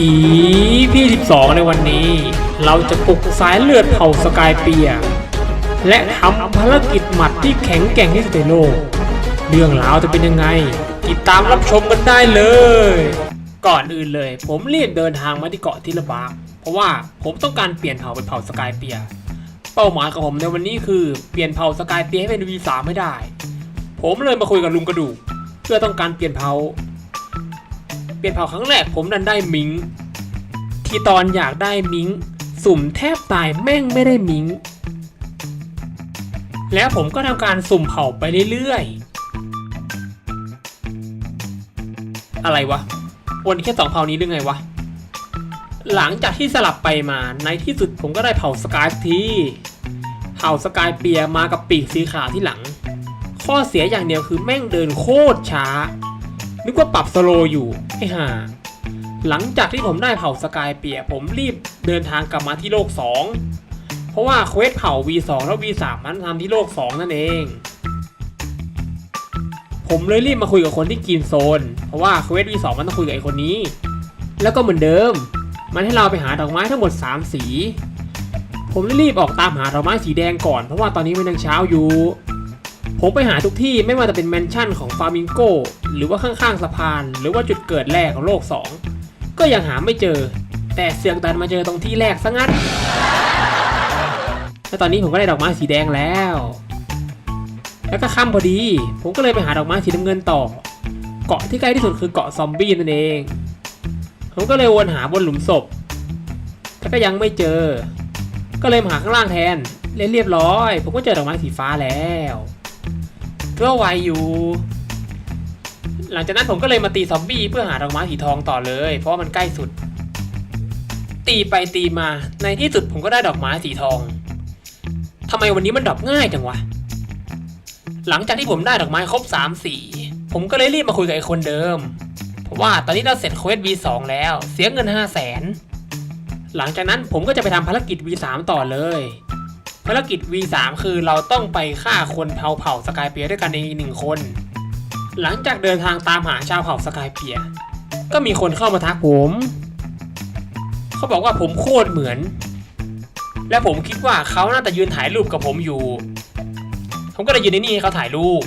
อีพี่ 12 ในวันนี้ เราจะปลุกสายเลือดเผ่าสกายเปีย และทำภารกิจหมัดที่แข็งแกร่งที่สุดในโลก เรื่องราวจะเป็นยังไง ติดตามรับชมกันได้เลย ก่อนอื่นเลย ผมรีบเดินทางมาที่เกาะทิลบาเพราะว่าผมต้องการเปลี่ยนเผ่าเป็นเผ่าสกายเปีย เป้าหมายของผมในวันนี้คือเปลี่ยนเผ่าสกายเปียให้เป็น V3 ให้ได้ ผมเลยมาคุยกับลุงกระดูกเพื่อต้องการเปลี่ยนเผ่า เปลี่ยนเผ่าครั้งแรกผมดันได้มิง ที่ตอนอยากได้มิง สุ่มแทบตายแม่งไม่ได้มิง แล้วผมก็ทำการสุ่มเผ่าไปเรื่อยๆ อะไรวะ วันนี้แค่สองเผ่านี้หรือไงวะ หลังจากที่สลับไปมาในที่สุดผมก็ได้เผ่าสกายทีเผ่าสกายเปียร์มากับปีกสีขาวที่หลัง ข้อเสียอย่างเดียวคือแม่งเดินโคตรช้า นึกว่าปรับสโลอยู่ไอ้ห่าหลังจากที่ผมได้เผ่าสกายเปียผมรีบเดินทางกลับมาที่โลก 2 เพราะว่าเควสเผ่า V2 แล้ว V3 มันทำที่โลก 2 นั่นเอง ผมเลยรีบมาคุยกับคนที่กินโซน เพราะว่าเควส V2 มันต้องคุยกับไอ้คนนี้ แล้วก็เหมือนเดิม มันให้เราไปหาดอกไม้ทั้งหมด 3 สี ผมเลยรีบออกตามหาดอกไม้สีแดงก่อนเพราะว่าตอนนี้มันยังเช้าอยู่ ผมไปหาทุกที่ไม่ว่าจะเป็นแมนชั่นของฟาร์มิงโกหรือว่าข้างๆสะพาน หรือว่าจุดเกิดแรกของโลก 2 ก็ยังหาไม่เจอ แต่เสือกดันมาเจอตรงที่แรกซะงั้นแล้วตอนนี้ผมก็ได้ดอกไม้สีแดงแล้ว แล้วก็ค่ำพอดี ผมก็เลยไปหาดอกไม้สีน้ำเงินต่อ เกาะที่ใกล้ที่สุดคือเกาะซอมบี้นั่นเอง ผมก็เลยวนหาบนหลุมศพแต่ก็ยังไม่เจอ ก็เลยมาหาข้างล่างแทนเรียบร้อย ผมก็เจอดอกไม้สีฟ้าแล้ว ก็ไวอยู่ หลังจากนั้นผมก็เลยมาตีซอมบี้เพื่อหาดอกไม้สีทองต่อเลย เพราะมันใกล้สุด ตีไปตีมา ในที่สุดผมก็ได้ดอกไม้สีทองทำไมวันนี้มันดรอปง่ายจังวะ หลังจากที่ผมได้ดอกไม้ครบ3สี ผมก็เลยรีบมาคุยกับไอ้คนเดิม เพราะว่าตอนนี้เราเสร็จเควส V2 แล้ว เสียเงิน5 0 0แสนหลังจากนั้นผมก็จะไปทำภารกิจ V3 ต่อเลย ภารกิจ V3 คือเราต้องไปฆ่าคนเผ่าเผ่าสกายเปียด้วยกันในหนึ่งคน หลังจากเดินทางตามหาชาวเผ่าสกายเปีย ก็มีคนเข้ามาทักผม เขาบอกว่าผมโคตรเหมือน และผมคิดว่าเขาน่าจะยืนถ่ายรูปกับผมอยู่ ผมก็เลยยืนในนี่ให้เขาถ่ายรูป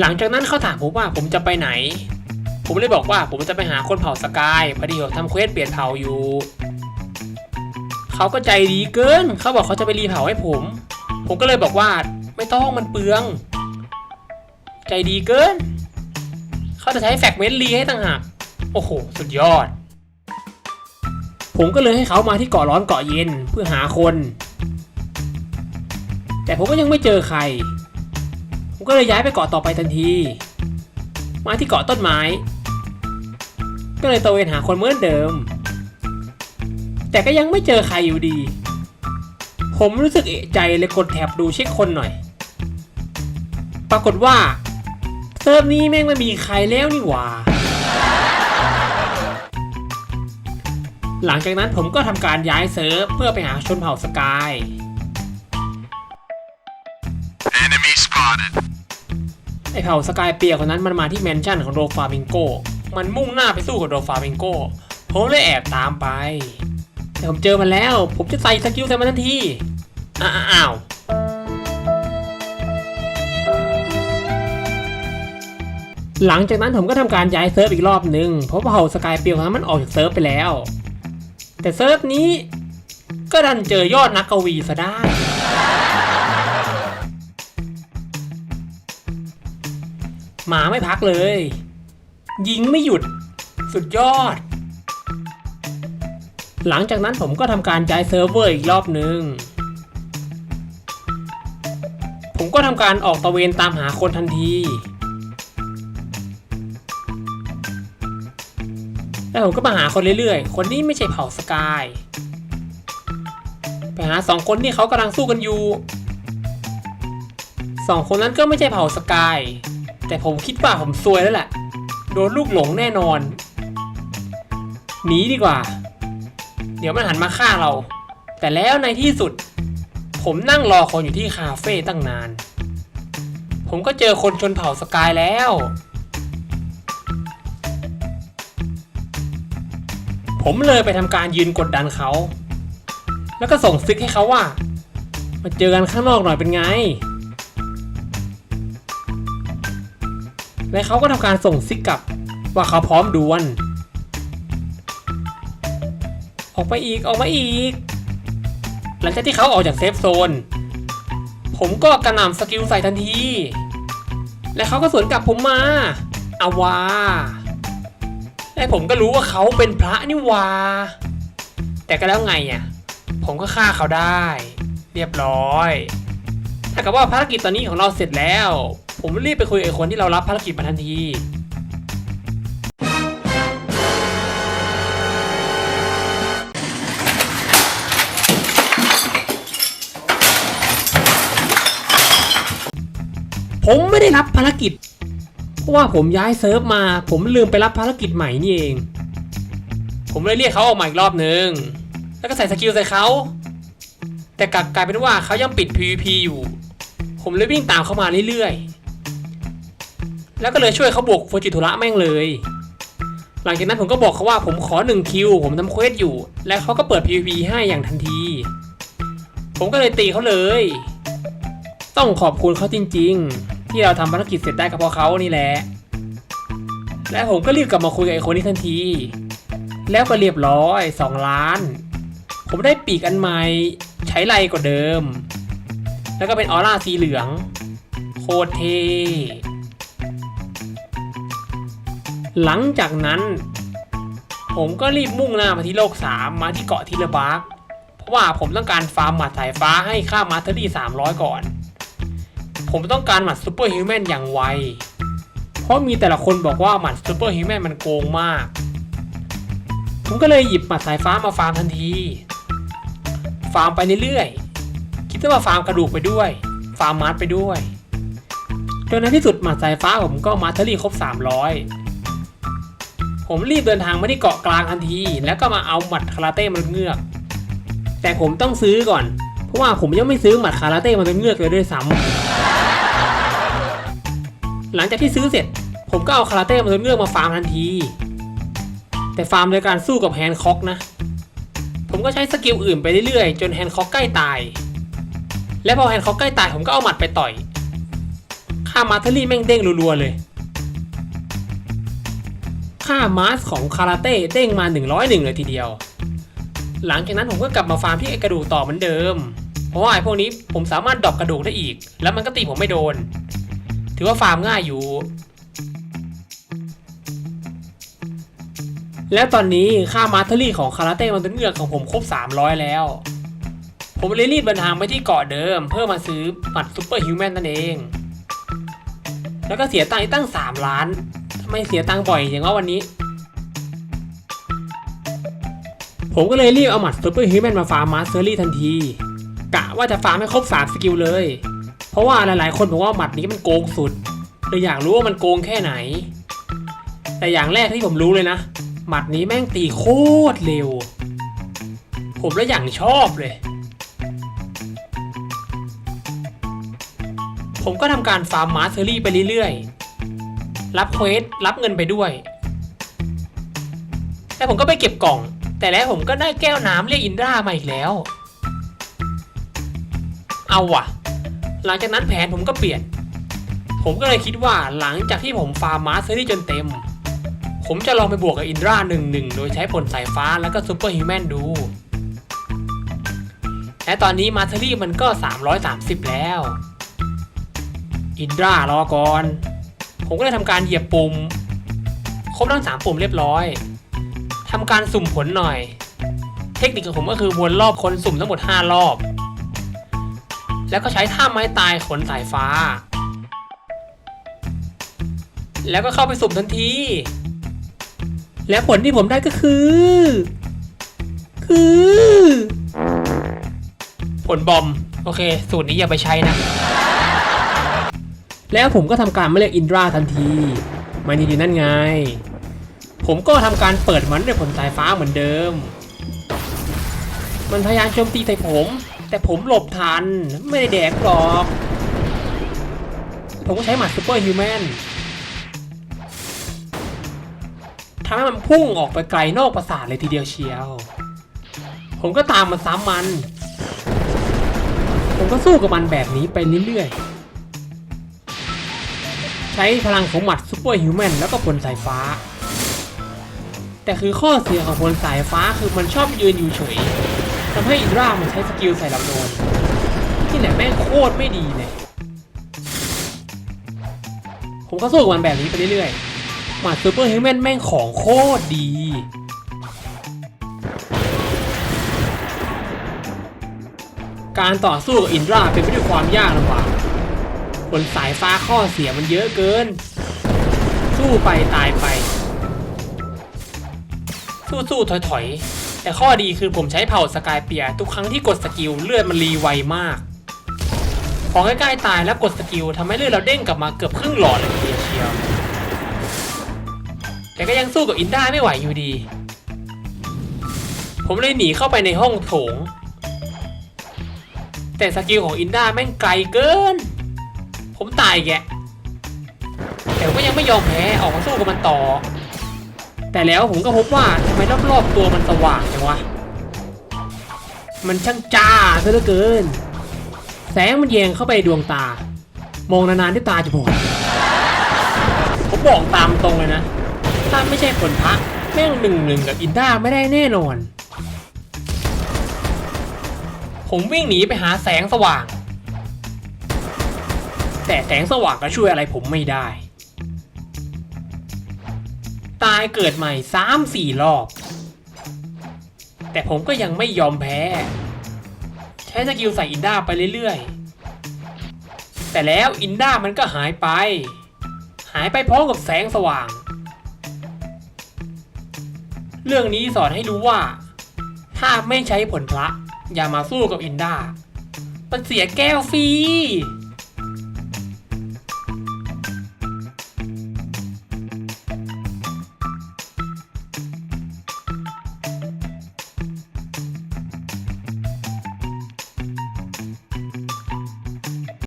หลังจากนั้นเขาถามผมว่าผมจะไปไหน ผมเลยบอกว่าผมจะไปหาคนเผ่าสกายพอดีผมทำเควสเปลี่ยนเผ่าอยู่ เขาก็ใจดีเกิน เขาบอกเขาจะไปรีเผาให้ผม ผมก็เลยบอกว่าไม่ต้องมันเปลือง ใจดีเกิน เขาจะใช้แฟกเมนรีให้ต่างหากโอ้โห สุดยอด ผมก็เลยให้เขามาที่เกาะร้อนเกาะเย็นเพื่อหาคน แต่ผมก็ยังไม่เจอใคร ผมก็เลยย้ายไปเกาะต่อไปทันที มาที่เกาะต้นไม้ ก็เลยตะเวนหาคนเหมือนเดิม แต่ก็ยังไม่เจอใครอยู่ดี ผมรู้สึกเอะใจเลยกดแท็บดูเช็คคนหน่อย ปรากฏว่าเซิร์ฟนี้แม่งไม่มีใครแล้วนี่หว่า หลังจากนั้นผมก็ทำการย้ายเซิร์ฟเพื่อไปหาชนเผ่าสกาย Enemy spotted. ไอเผ่าสกายเปียร์คนนั้นมันมาที่แมนชั่นของโดฟามิงโก มันมุ่งหน้าไปสู้กับโดฟามิงโก ผมเลยแอบตามไป แต่ผมเจอมันแล้ว ผมจะใส่สกิลใส่มันทันทีอ้าอ้าวหลังจากนั้นผมก็ทำการย้ายเซิร์ฟอีกรอบหนึ่งเพราะว่าเผาสกายเปียร์คนนั้นมันออกจากเซิร์ฟไปแล้ว แต่เซิร์ฟนี้ ก็ดันเจอยอดนักกวีซะได้ หมาไม่พักเลย ยิงไม่หยุด สุดยอด หลังจากนั้นผมก็ทำการย้ายเซิร์ฟเวอร์อีกรอบหนึ่งผมก็ทำการออกตะเวนตามหาคนทันที แล้วผมก็มาหาคนเรื่อยๆ คนนี้ไม่ใช่เผ่าสกาย ไปหาสองคนที่เขากำลังสู้กันอยู่สองคนนั้นก็ไม่ใช่เผ่าสกาย แต่ผมคิดว่าผมซวยแล้วแหละ โดนลูกหลงแน่นอน หนีดีกว่า เดี๋ยวมันหันมาฆ่าเรา แต่แล้วในที่สุด ผมนั่งรอคนอยู่ที่คาเฟ่ตั้งนาน ผมก็เจอคนชนเผ่าสกายแล้ว ผมเลยไปทำการยืนกดดันเขา แล้วก็ส่งซิกให้เขาว่า มาเจอกันข้างนอกหน่อยเป็นไง และเขาก็ทำการส่งซิกกลับว่าเขาพร้อมดวล ออกไปอีกออกมาอีก หลังจากที่เขาออกจากเซฟโซน ผมก็กระหน่ำสกิลใส่ทันที และเขาก็สวนกลับผมมาอาวาและผมก็รู้ว่าเขาเป็นพระนี่วา แต่ก็แล้วไงอะ ผมก็ฆ่าเขาได้ เรียบร้อยถ้ากับว่าภารกิจตอนนี้ของเราเสร็จแล้ว ผมรีบไปคุยกับไอ้คนที่เรารับภารกิจมาทันที ผมไม่ได้รับภารกิจ เพราะว่าผมย้ายเซิร์ฟมา ผมลืมไปรับภารกิจใหม่นี่เอง ผมเลยเรียกเขาออกมาอีกรอบนึง แล้วก็ใส่สกิลใส่เขา แต่กลับกลายเป็นว่าเขายังปิด PVP อยู่ ผมเลยวิ่งตามเขามาเรื่อยๆ แล้วก็เลยช่วยเขาบวกโฟจิทุระแม่งเลย หลังจากนั้นผมก็บอกเขาว่าผมขอหนึ่งคิวผมทำเควสอยู่ และเขาก็เปิด PVP ให้อย่างทันที ผมก็เลยตีเขาเลยต้องขอบคุณเขาจริง ๆ ที่เราทำภารกิจเสร็จได้ก็เพราะเขานี่แหละ และผมก็รีบกลับมาคุยกับไอ้คนนี้ทันที แล้วก็เรียบร้อย 2 ล้าน ผมได้ปีกอันใหม่ใช้ไรกว่าเดิม แล้วก็เป็นออร่าสีเหลือง โคตรเท่หลังจากนั้น ผมก็รีบมุ่งหน้ามาที่โลก 3 มาที่เกาะทิเลบาร์กเพราะว่าผมต้องการฟาร์มหมัดสายฟ้าให้ค่ามาสเตอรี่ 300 ก่อน ผมต้องการหมัดซูเปอร์ฮิวแมนอย่างไว เพราะมีแต่ละคนบอกว่าหมัดซูเปอร์ฮิวแมนมันโกงมาก ผมก็เลยหยิบหมัดสายฟ้ามาฟาร์มทันที ฟาร์มไปเรื่อยๆ คิดว่าฟาร์มกระดูกไปด้วย ฟาร์มมาร์ไปด้วย จนในที่สุดหมัดสายฟ้าผมก็มาเทอรี่ครบ 300 ผมรีบเดินทางมาที่เกาะกลางทันที แล้วก็มาเอาหมัดคาราเต้มันเงือก แต่ผมต้องซื้อก่อน เพราะว่าผมยังไม่ซื้อหมัดคาราเต้มันเงือกเลยด้วยซ้ำ หลังจากที่ซื้อเสร็จ ผมก็เอาคาราเต้มันเงือกมาฟาร์มทันที แต่ฟาร์มโดยการสู้กับแฮนค็อกนะ ผมก็ใช้สกิลอื่นไปเรื่อยๆ จนแฮนค็อกใกล้ตาย และพอแฮนค็อกใกล้ตายผมก็เอาหมัดไปต่อยค่ามาเทอรี่แม่งเด้งรัวๆเลยค่ามาสของคาราเต้เด้งมา 101 เลยทีเดียว หลังจากนั้นผมก็กลับมาฟาร์มที่ไอกระดูกต่อเหมือนเดิม เพราะว่าไอพวกนี้ผมสามารถดรอปกระดูกได้อีก แล้วมันก็ตีผมไม่โดน ถือว่าฟาร์มง่ายอยู่ แล้วตอนนี้ค่ามาเทอรี่ของคาราเต้มันเป็นเงือกของผมครบ 300 แล้ว ผมเลยรีบเดินทางไปที่เกาะเดิม เพื่อมาซื้อบัตรซูเปอร์ฮิวแมนนั่นเอง แล้วก็เสียตังค์ตั้ง 3 ล้านทำไมเสียตังค์บ่อยอย่างว่าวันนี้ผมก็เลยรีบเอาหมัดซูเปอร์ฮิวแมนมาฟาร์มมาสเตอรี่ทันที กะว่าจะฟาร์มให้ครบ 3 สกิลเลย เพราะว่าหลายๆ คนบอกว่าหมัดนี้มันโกงสุดเลยอยากรู้ว่ามันโกงแค่ไหน แต่อย่างแรกที่ผมรู้เลยนะหมัดนี้แม่งตีโคตรเร็ว ผมแล้วอย่างชอบเลย ผมก็ทำการฟาร์มมาสเตอรี่ไปเรื่อยๆ รับเควสรับเงินไปด้วยแล้วผมก็ไปเก็บกล่อง แต่แล้วผมก็ได้แก้วน้ำเรียกอินดรามาอีกแล้ว เอาว่ะ หลังจากนั้นแผนผมก็เปลี่ยน ผมก็เลยคิดว่าหลังจากที่ผมฟาร์มมาสเตอรี่จนเต็ม ผมจะลองไปบวกกับอินดราหนึ่งหนึ่งโดยใช้ผลสายฟ้าแล้วก็ซูเปอร์ฮิวแมนดู และตอนนี้มาสเทอรี่มันก็ 330 แล้ว อินดรารอก่อน ผมก็เลยทำการเหยียบปุ่ม ครบทั้ง 3 ปุ่มเรียบร้อยทำการสุ่มผลหน่อย เทคนิคของผมก็คือวนรอบคนสุ่มทั้งหมด 5 รอบ แล้วก็ใช้ท่าไม้ตายขนสายฟ้า แล้วก็เข้าไปสุ่มทันที และผลที่ผมได้ก็คือ คือ ผลบอม โอเค สูตรนี้อย่าไปใช้นะ แล้วผมก็ทำการมาเรียกอินดราทันที มันอยู่นั่นไง ผมก็ทำการเปิดมันด้วยผลสายฟ้าเหมือนเดิม มันพยายามโจมตีใส่ผม แต่ผมหลบทัน ไม่ได้แดกหรอก ผมก็ใช้หมัดซูเปอร์ฮิวแมนทำให้มันพุ่งออกไปไกลนอกปราสาทเลยทีเดียวเชียว ผมก็ตามมันซ้ำมัน ผมก็สู้กับมันแบบนี้ไปเรื่อยๆ ใช้พลังของหมัดซูเปอร์ฮิวแมนแล้วก็ผลสายฟ้า แต่คือข้อเสียของผลสายฟ้าคือมันชอบยืนอยู่เฉย ทำให้อินรามันใช้สกิลใส่ลำโดนที่ไหนแม่งโคตรไม่ดีเลย ผมก็สู้กับมันแบบนี้ไปเรื่อยๆหมัดซูเปอร์ฮิวแมนแม่งของโคตรดีการต่อสู้กับอินดราเป็นไปด้วยความยากลำบากผลสายฟ้าข้อเสียมันเยอะเกิน สู้ไปตายไป สู้สู้ถอยถอยๆ แต่ข้อดีคือผมใช้เผ่าสกายเปียร์ทุกครั้งที่กดสกิลเลือดมันรีไวมากขอใกล้ๆตายแล้วกดสกิลทำให้เลือดเราเด้งกลับมาเกือบครึ่งหลอดเลยทีเดียวเชียวแต่ก็ยังสู้กับอินด้าไม่ไหวอยู่ดี ผมเลยหนีเข้าไปในห้องโถง แต่สกิลของอินด้าแม่งไกลเกิน ผมตายแกแต่ก็ยังไม่ยอมแพ้ออกมาสู้กับมันต่อ แต่แล้วผมก็พบว่าทำไมรอบๆตัวมันสว่างจังวะ มันช่างจ้าซะเหลือเกิน แสงมันแยงเข้าไปดวงตา มองนานๆด้วยตาจะบอดผมบอกตามตรงเลยนะ ถ้าไม่ใช่ผลพระแม่งหนึ่งหนึ่งกับอินด้าไม่ได้แน่นอน ผมวิ่งหนีไปหาแสงสว่าง แต่แสงสว่างก็ช่วยอะไรผมไม่ได้ ตายเกิดใหม่สามสี่รอบ แต่ผมก็ยังไม่ยอมแพ้ ใช้สกิลใส่อินด้าไปเรื่อยๆ แต่แล้วอินด้ามันก็หายไป หายไปพร้อมกับแสงสว่าง เรื่องนี้สอนให้รู้ว่า ถ้าไม่ใช้ผลพระ อย่ามาสู้กับอินด้ามันเสียแก้วฟรี